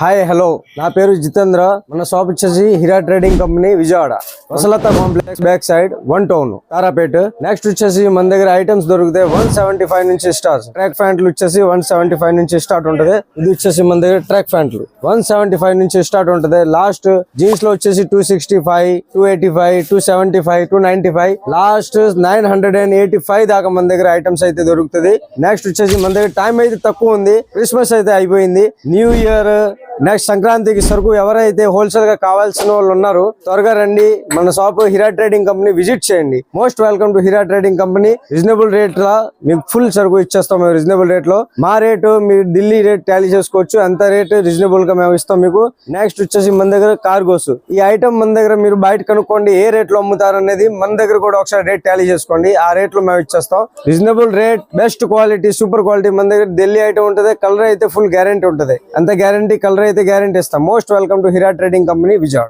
Hi hello. నా పేరు జితేంద్ర. మన షాప్ వచ్చేసి Hira trading company Vijayawada. Vasalata complex back side one town Tarapeta. Next వచ్చేసి మన దగ్గర ఐటమ్స్ దొరుకుతాయి వన్ సెవెంటీ ఫైవ్ నుంచి స్టార్ట్ ట్రాక్ ప్యాంట్లు వచ్చేసి వన్ సెవెంటీ ఫైవ్ నుంచి స్టార్ట్ ఉంటది. ఇది వచ్చేసి మన దగ్గర ట్రాక్ ప్యాంట్లు వన్ సెవెంటీ ఫైవ్ నుంచి స్టార్ట్ ఉంటది. లాస్ట్ జీన్స్లో వచ్చేసి two sixty five two eighty five two seventy five two ninety five last nine hundred and eighty five దాకా మన దగ్గర ఐటమ్స్ అయితే దొరుకుతుంది. నెక్స్ట్ వచ్చేసి మన దగ్గర టైం అయితే తక్కువ ఉంది. క్రిస్మస్ అయితే అయిపోయింది. న్యూ ఇయర్ నెక్స్ట్ సంక్రాంతికి సరుకు ఎవరైతే హోల్సేల్గా కావాల్సిన వాళ్ళు ఉన్నారు త్వరగా రండి. మన shop Hira trading company visit చేయండి. Most welcome to Hira trading company. Reasonable rate లా మీకు ఫుల్ సరుకు ఇచ్చేస్తాం మేము రీజనబుల్ రేట్లో మా రేటు మీరు ఢిల్లీ రేట్ టాలీ చేసుకోవచ్చు. అంత రేట్ రీజనబుల్గా మేము ఇస్తాం మీకు. నెక్స్ట్ వచ్చేసి మన దగ్గర కార్గోస్. ఈ ఐటమ్ మన దగ్గర మీరు బయట కనుక్కోండి ఏ రేట్లో అమ్ముతారు అనేది మన దగ్గర కూడా ఒకసారి రేట్ టాలీ చేసుకోండి. ఆ రేట్లో మేము ఇచ్చేస్తాం. Reasonable rate best quality super quality మన దగ్గర ఢిల్లీ ఐటమ్ ఉంటుంది. కలర్ అయితే ఫుల్ గ్యారంటీ ఉంటుంది. అంత గ్యారంటీ కలర్ అయితే గ్యారంటీ ఇస్తాం. Most welcome to Hira trading company Vijayawada